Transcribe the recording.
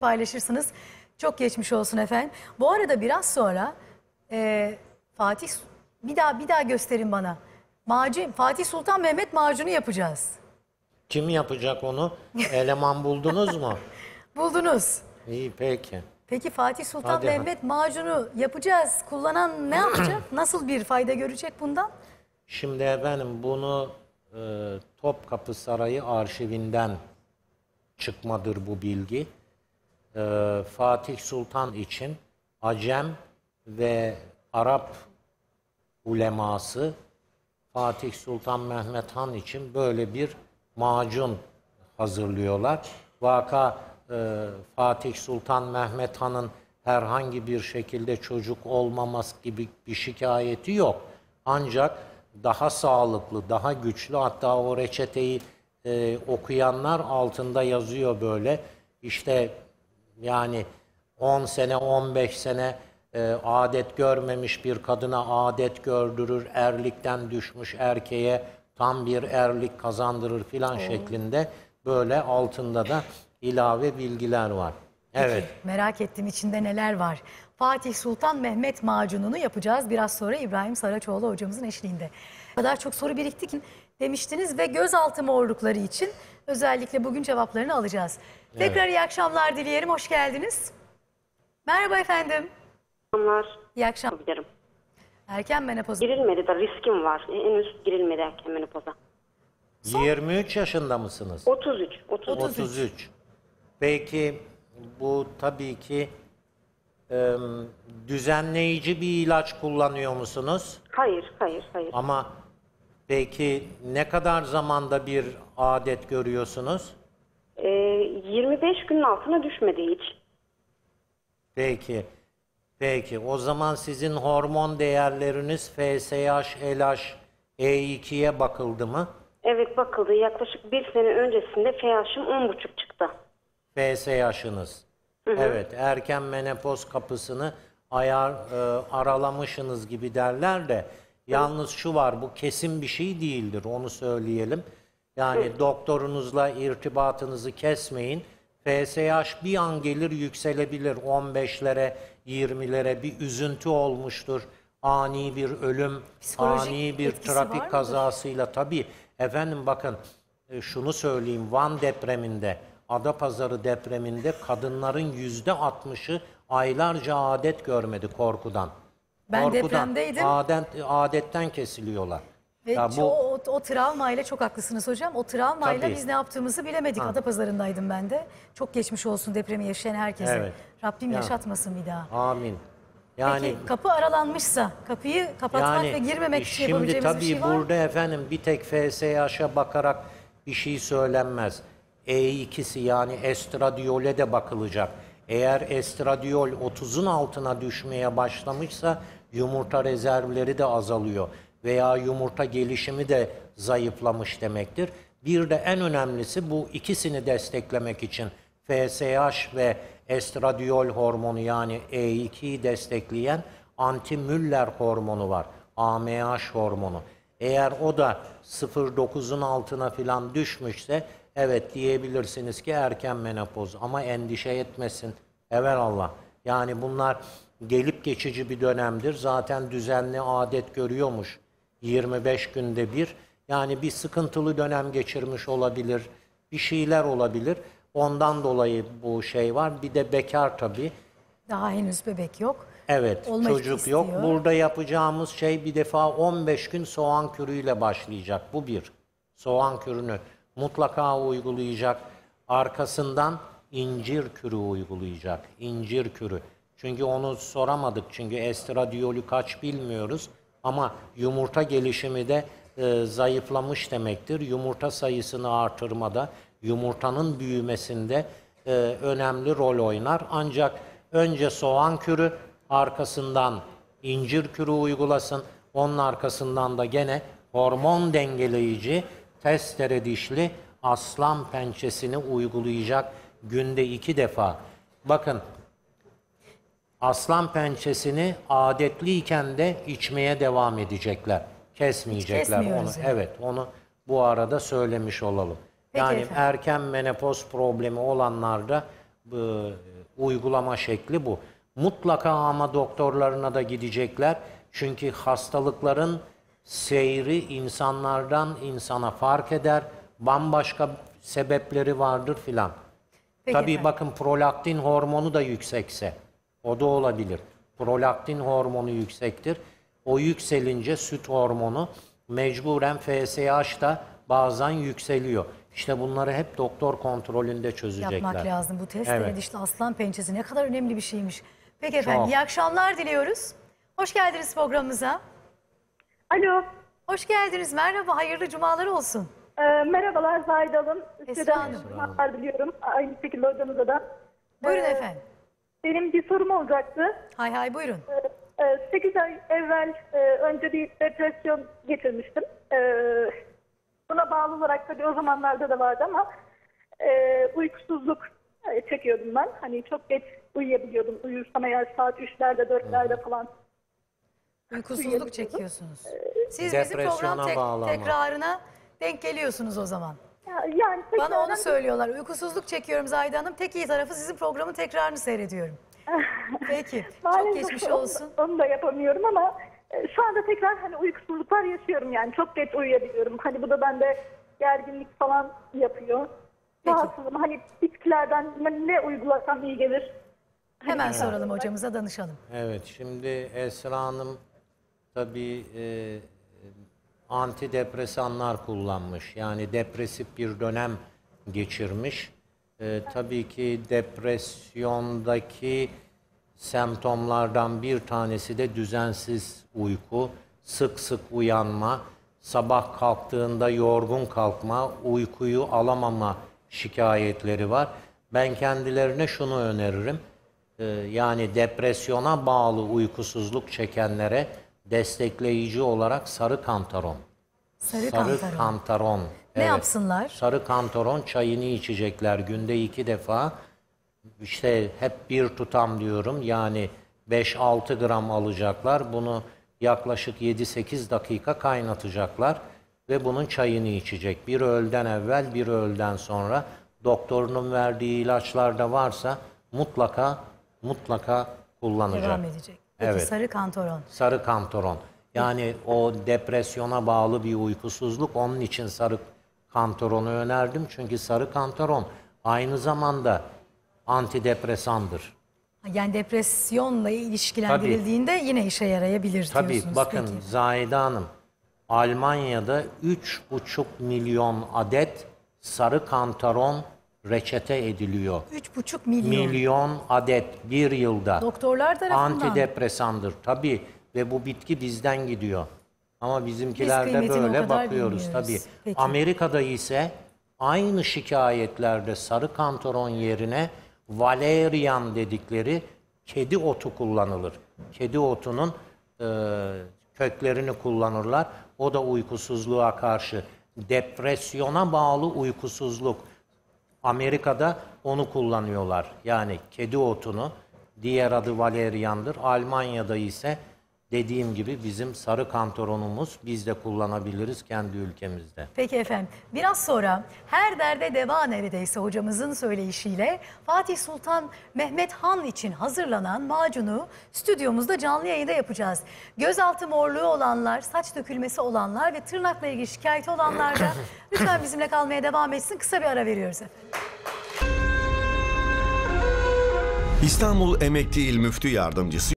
paylaşırsınız. Çok geçmiş olsun efendim. Bu arada biraz sonra e, Fatih bir daha bir daha gösterin bana. Macun Fatih Sultan Mehmet macunu yapacağız. Kim yapacak onu? Eleman buldunuz mu? Buldunuz. İyi peki. Peki Fatih Sultan Hadi. Mehmet macunu yapacağız. Kullanan ne yapacak? Nasıl bir fayda görecek bundan? Şimdi efendim bunu e, Topkapı Sarayı arşivinden çıkmadır bu bilgi. E, Fatih Sultan için Acem ve Arap uleması Fatih Sultan Mehmet Han için böyle bir macun hazırlıyorlar. Vaka e, Fatih Sultan Mehmet Han'ın herhangi bir şekilde çocuk olmaması gibi bir şikayeti yok. Ancak daha sağlıklı, daha güçlü hatta o reçeteyi e, okuyanlar altında yazıyor böyle. İşte yani 10 sene 15 sene e, adet görmemiş bir kadına adet gördürür, erlikten düşmüş erkeğe tam bir erlik kazandırır filan şeklinde böyle altında da ilave bilgiler var. Evet. Merak ettim içinde neler var. Fatih Sultan Mehmet macununu yapacağız biraz sonra İbrahim Saraçoğlu hocamızın eşliğinde. O kadar çok soru birikti ki demiştiniz ve gözaltı morlukları için özellikle bugün cevaplarını alacağız. Tekrar iyi akşamlar dileyelim. Hoş geldiniz. Merhaba efendim. Onlar İyi akşam. yapabilirim. Erken menopoz. Girilmedi de riskim var. Henüz girilmedi erken menopoza. 23 yaşında mısınız? 33. 30. 33. 33. Peki bu tabii ki e, düzenleyici bir ilaç kullanıyor musunuz? Hayır, hayır, hayır. Ama peki ne kadar zamanda bir adet görüyorsunuz? Ee, 25 günün altına düşmedi hiç. Peki. Peki. O zaman sizin hormon değerleriniz FSH, LH, E2'ye bakıldı mı? Evet bakıldı. Yaklaşık bir sene öncesinde FH'ım 10,5 çıktı. FSH'ınız. Evet, erken menopoz kapısını ayar e, aralamışsınız gibi derler de yalnız şu var bu kesin bir şey değildir onu söyleyelim. Yani doktorunuzla irtibatınızı kesmeyin. FSH bir an gelir yükselebilir 15'lere, 20'lere bir üzüntü olmuştur. Ani bir ölüm, Psikolojik ani bir trafik kazasıyla tabii. Efendim bakın e, şunu söyleyeyim Van depreminde, Adapazarı depreminde kadınların yüzde altmışı aylarca adet görmedi korkudan. Ben depremdeydim. Adet, adetten kesiliyorlar. Ve Ya ço- o, o travmayla çok haklısınız hocam. O travmayla Tabii. biz ne yaptığımızı bilemedik. Adapazarı'ndaydım ben de. Çok geçmiş olsun depremi yaşayan herkese. Evet. Rabbim Ya. yaşatmasın bir daha. Amin. Yani Peki kapı aralanmışsa kapıyı kapatmak ve girmemek için şimdi yapabileceğimiz tabii bir şey var mı? burada efendim bir tek FSH'a bakarak bir şey söylenmez. E2'si yani estradiyole de bakılacak. Eğer estradiol 30'un altına düşmeye başlamışsa yumurta rezervleri de azalıyor veya yumurta gelişimi de zayıflamış demektir. Bir de en önemlisi bu ikisini desteklemek için FSH ve estradiol hormonu yani E2'yi destekleyen anti-Müller hormonu var. AMH hormonu. Eğer o da 0.9'un altına filan düşmüşse evet diyebilirsiniz ki erken menopoz ama endişe etmesin. Evelallah. Yani bunlar gelip geçici bir dönemdir. Zaten düzenli adet görüyormuş 25 günde bir. Yani bir sıkıntılı dönem geçirmiş olabilir. Bir şeyler olabilir. Ondan dolayı bu şey var. Bir de bekar tabii. Daha henüz bebek yok. Evet, Olmak çocuk yok. Burada yapacağımız şey bir defa 15 gün soğan kürüyle başlayacak. Bu bir. Soğan kürünü mutlaka uygulayacak. Arkasından incir kürü uygulayacak. İncir kürü. Çünkü onu soramadık. Çünkü estradiyolü kaç bilmiyoruz. Ama yumurta gelişimi de e, zayıflamış demektir. Yumurta sayısını artırmada, yumurtanın büyümesinde e, önemli rol oynar. Ancak önce soğan kürü, arkasından incir kürü uygulasın. Onun arkasından da gene hormon dengeleyici testere dişli aslan pençesini uygulayacak günde iki defa. Bakın aslan pençesini adetliyken de içmeye devam edecekler. Kesmeyecekler onu. yani. Evet, onu bu arada söylemiş olalım. Peki yani efendim. erken menopoz problemi olanlarda bu, e, uygulama şekli bu. Mutlaka ama doktorlarına da gidecekler. Çünkü hastalıkların seyri insanlardan insana fark eder. Bambaşka sebepleri vardır filan. Tabii efendim. bakın prolaktin hormonu da yüksekse o da olabilir. Prolaktin hormonu yüksektir. O yükselince süt hormonu mecburen FSH da bazen yükseliyor. İşte bunları hep doktor kontrolünde çözecekler. Yapmak lazım. Bu test Evet. dişli aslan pençesi ne kadar önemli bir şeymiş. Peki efendim Çok. iyi akşamlar diliyoruz. Hoş geldiniz programımıza. Alo. Hoş geldiniz. Merhaba. Hayırlı cumalar olsun. Ee, merhabalar Zahide Hanım. De Hanım. diliyorum. Aynı şekilde hocamıza da. Buyurun Ee, efendim. Benim bir sorum olacaktı. Hay hay buyurun. 8 ay evvel e, önce bir depresyon geçirmiştim. E, buna bağlı olarak tabii o zamanlarda da vardı ama e, uykusuzluk e, çekiyordum ben. Hani çok geç uyuyabiliyordum. Uyursam eğer saat 3'lerde 4'lerde falan. Uykusuzluk çekiyorsunuz. Siz bizim Depresyona program tek- bağlı ama. tekrarına denk geliyorsunuz o zaman. Ya- Yani Bana onu söylüyorlar. Uykusuzluk çekiyorum Zahide Hanım. Tek iyi tarafı sizin programın tekrarını seyrediyorum. Peki. Çok geçmiş onu- olsun. Onu da yapamıyorum ama e, şu anda tekrar hani uykusuzluklar yaşıyorum yani çok geç uyuyabiliyorum. Hani bu da bende gerginlik falan yapıyor. Peki. Rahatsızım. Hani bitkilerden ne uygulasam iyi gelir. Hemen soralım hocamıza danışalım. Evet, şimdi Esra Hanım tabii e, antidepresanlar kullanmış. Yani depresif bir dönem geçirmiş. E, tabii ki depresyondaki semptomlardan bir tanesi de düzensiz uyku, sık sık uyanma, sabah kalktığında yorgun kalkma, uykuyu alamama şikayetleri var. Ben kendilerine şunu öneririm. Ee, yani depresyona bağlı uykusuzluk çekenlere destekleyici olarak sarı kantaron. Sarı, Sarı kantaron. kantaron. Ne yapsınlar? Sarı kantaron çayını içecekler günde iki defa. İşte hep bir tutam diyorum yani 5-6 gram alacaklar. Bunu yaklaşık 7-8 dakika kaynatacaklar ve bunun çayını içecek. Bir öğleden evvel bir öğleden sonra doktorunun verdiği ilaçlar da varsa mutlaka mutlaka kullanacak. Devam edecek. Peki Evet. sarı kantaron. Sarı kantaron. Yani o depresyona bağlı bir uykusuzluk. Onun için sarı kantaronu önerdim. Çünkü sarı kantaron aynı zamanda antidepresandır. Yani depresyonla ilişkilendirildiğinde yine işe yarayabilir Tabii diyorsunuz. bakın Peki. Zahide Hanım Almanya'da 3,5 milyon adet sarı kantaron reçete ediliyor. 3,5 milyon. Milyon adet bir yılda. Doktorlar tarafından. Antidepresandır tabii ve bu bitki bizden gidiyor. Ama bizimkilerde o böyle bakıyoruz tabii. Peki. Amerika'da ise aynı şikayetlerde sarı kantaron yerine valerian dedikleri kedi otu kullanılır. Kedi otunun e, köklerini kullanırlar. O da uykusuzluğa karşı depresyona bağlı uykusuzluk. Amerika'da onu kullanıyorlar. Yani kedi otunu, diğer adı valeriyandır. Almanya'da ise dediğim gibi bizim sarı kantaronumuz biz de kullanabiliriz kendi ülkemizde. Peki efendim. Biraz sonra her derde deva neredeyse hocamızın söyleyişiyle Fatih Sultan Mehmet Han için hazırlanan macunu stüdyomuzda canlı yayında yapacağız. Gözaltı morluğu olanlar, saç dökülmesi olanlar ve tırnakla ilgili şikayeti olanlar da lütfen bizimle kalmaya devam etsin. Kısa bir ara veriyoruz efendim. İstanbul Emekli İl Müftü Yardımcısı